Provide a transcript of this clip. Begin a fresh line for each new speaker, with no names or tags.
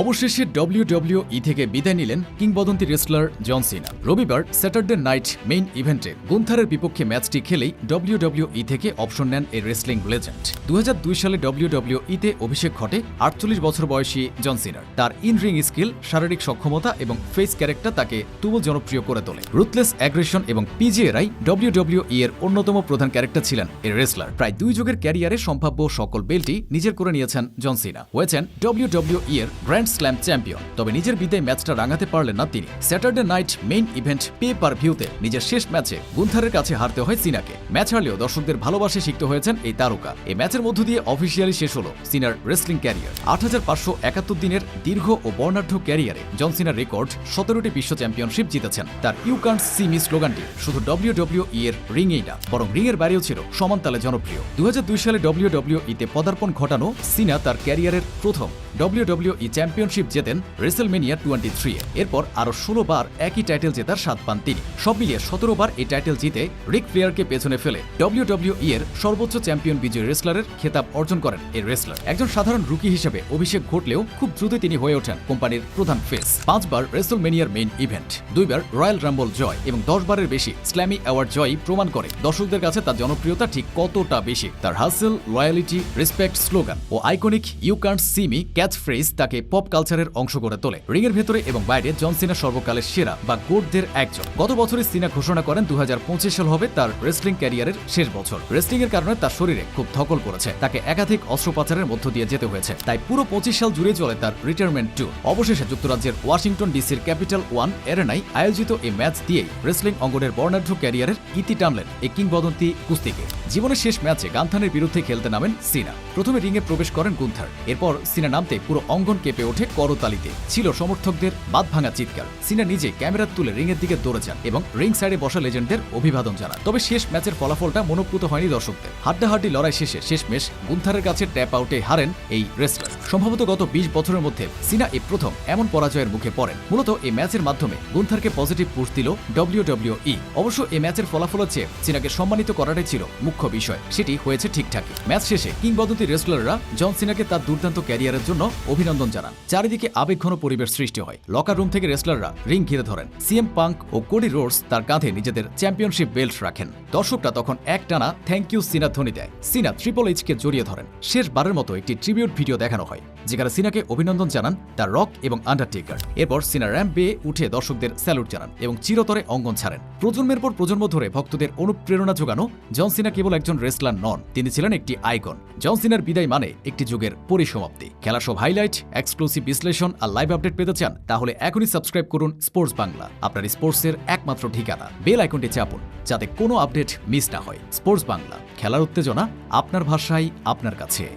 অবশেষে ডব্লিউডব্লিউই থেকে বিদায় নিলেন কিংবদন্তি রেসলার জন সিনা। রবিবার স্যাটারডে নাইট মেইন ইভেন্টে গুন্থারের বিপক্ষে ম্যাচটি খেলেই ডব্লিউডব্লিউই থেকে অপশন নেন এই রেসলিং লেজেন্ড। দু হাজার দুই সালে ডব্লিউডব্লিউইতে অভিষেক ঘটে আটচল্লিশ বছর বয়সী জন সিনার। তার ইন রিং স্কিল, শারীরিক সক্ষমতা এবং ফেস ক্যারেক্টার তাকে তুমুল জনপ্রিয় করে তোলে। রুথলেস অ্যাগ্রেশন এবং পিজিএরাই ই এর অন্যতম প্রধান ক্যারেক্টার ছিলেন এই রেসলার। প্রায় দুই যুগের ক্যারিয়ারে সম্ভাব্য সকল বেল্টই নিজের করে নিয়েছেন জন সিনা। হয়েছেন ডব্লিউডব্লিউই এর গ্র্যান্ড স্ল্যাম চ্যাম্পিয়ন তবে নিজের বিদায় ম্যাচটা রাঙাতে পারলেন না তিনি। Saturday night main event pay per ভিউতে নিজের শেষ ম্যাচে গুন্থারের কাছে হারতে হয় সিনাকে। ম্যাচ হারলেও দর্শকদের ভালোবাসে শিখতে হয়েছেন এই তারকা। এই ম্যাচের মধ্য দিয়ে অফিসিয়ালি শেষ হলো সিনার রেসলিং ক্যারিয়ার আট হাজার পাঁচশো একাত্তর দিনের দীর্ঘ ও বর্ণাঢ্য ক্যারিয়ারে জন সিনার রেকর্ড সতেরোটি বিশ্ব চ্যাম্পিয়নশিপ জিতেছেন। তার ইউ কান্ট সি মি স্লোগানটি শুধু ডব্লিউডব্লিউই এর রিংয়েই না, বরং রিংয়ের বাইরেও ছিল সমান তালে জনপ্রিয়। দু হাজার দুই সালে ডব্লিউডব্লিউইতে পদার্পণ ঘটানো সিনা তার ক্যারিয়ারের প্রথম। ডব্লিউডব্লিউই চ্যাম্পিয়নশিপ জেতেন রেসেলমেনিয়া টোয়েন্টি থ্রি এরপর আরও ষোলো বার একই টাইটেল জেতার স্বাদ পান তিনি। সব মিলিয়ে সতেরো বার এই টাইটেল জিতে রিক ফ্লেয়ারকে পেছনে ফেলে ডব্লিউডব্লিউই এর সর্বোচ্চ চ্যাম্পিয়ন বিজয়ী রেসলারের খেতাব অর্জন করেন এই রেসলার। একজন সাধারণ রুকি হিসেবে অভিষেক ঘটলেও খুব দ্রুত তিনি হয়ে ওঠেন কোম্পানির প্রধান ফেস। পাঁচবার রেসেলমেনিয়ার মেইন ইভেন্ট দুইবার রয়্যাল রাম্বল জয় এবং দশ বারের বেশি স্ল্যামি অ্যাওয়ার্ড জয়ই প্রমাণ করে। দর্শকদের কাছে তার জনপ্রিয়তা ঠিক কতটা বেশি, তার hustle, loyalty, respect slogan O iconic you can't see me catch phrase তাকে পপ কালচারের অংশ করে তোলে। রিংয়ের ভেতরে এবং বাইরে জন সিনা সর্বকালের সেরা বা গোটদের একজন। গত বছরে সিনা ঘোষণা করেন দু সাল হবে তার রেসলিং ক্যারিয়ারের শেষ বছর। রেসলিং এর কারণে তার শরীরে খুব ধকল পড়েছে। তাকে একাধিক অস্ত্রোপচারের মধ্য দিয়ে যেতে হয়েছে। তাই পুরো পঁচিশ সাল জুড়ে চলে তার রিটায়ারমেন্ট ট্যুর অবশেষে যুক্তরাজ্যের ওয়াশিংটন ডিসির ক্যাপিটাল ওয়ান এরেনাই আয়োজিত এই ম্যাচ দিয়েই রেসলিং অঙ্গনের বর্ণাঢ্য ক্যারিয়ারের ইতি টানলেন এই কিংবদন্তি কুস্তিকে জীবনের শেষ ম্যাচে গান্থানের বিরুদ্ধে খেলতে নামেন সিনা। প্রথমে রিংয়ে প্রবেশ করেন গুন্থার। এরপর সিনা নামতে পুরো অঙ্গন কেঁপে ওঠে করতালিতে। ছিল সমর্থকদের বাদ ভাঙা চিৎকার। সিনা নিজে ক্যামেরা তুলে রিংয়ের দিকে দৌড়ে যান এবং রিং সাইডে বসা লেজেন্ডদের অভিবাদন জানান। তবে শেষ ম্যাচের ফলাফলটা মনোপ্রুত হয়নি দর্শকদের। হাড্ডাহাড্ডি লড়াই শেষে শেষমেশ গুন্থারের কাছে ট্যাপ আউটে হারেন এই রেসলার। সম্ভবত গত বিশ বছরের মধ্যে সিনা এই প্রথম এমন পরাজয়ের মুখে পড়েন। মূলত এই ম্যাচের মাধ্যমে গুন্থারকে পজিটিভ পুশ দিল ডব্লিউডব্লিউই। অবশ্য এই ম্যাচের ফলাফল চেয়ে সিনাকে সম্মানিত করাটাই ছিল মুখ্য বিষয়। সেটি হয়েছে ঠিকঠাকই। ম্যাচ শেষে কিংবদন্তি রেসলাররা জন সিনাকে তার দুর্দান্ত ক্যারিয়ারের জন্য অভিনন্দন জানান। চারিদিকে আবেগঘন পরিবেশ সৃষ্টি হয়। লকার রুম থেকে রেসলাররা রিং ঘিরে ধরেন। সিএম পাঙ্ক ও কোডি রোডস তার কাঁধে নিজেদের চ্যাম্পিয়নশিপ বেল্ট রাখেন। দর্শকরা তখন এক টানা থ্যাংক ইউ সিনা ধ্বনি দেয়। সিনা ট্রিপল এইচকে জড়িয়ে ধরেন। শেষবারের মতো একটি ট্রিবিউট ভিডিও দেখানো হয়, যেখানে সিনাকে অভিনন্দন জানান তার রক এবং আন্ডারটেকার এরপর সিনা র্যাম্প বেয়ে উঠে দর্শকদের স্যালুট জানান এবং চিরতরে অঙ্গন ছাড়েন। প্রজন্মের পর প্রজন্ম ধরে ভক্তদের অনুপ্রেরণা যোগানো, জন সিনা কেবল একজন রেসলার নন, তিনি ছিলেন একটি আইকন জন সিনার বিদায় মানে একটি যুগের পরিসমাপ্তি। খেলা সব হাইলাইট এক্সক্লুসিভ বিশ্লেষণ আর লাইভ আপডেট পেতে চান, তাহলে এখনই সাবস্ক্রাইব করুন স্পোর্টস বাংলা আপনার স্পোর্টসের একমাত্র ঠিকানা। বেল আইকনটি চাপুন, যাতে কোনো আপডেট মিস না হয়। স্পোর্টস বাংলা খেলার উত্তেজনা আপনার ভাষায়, আপনার কাছে।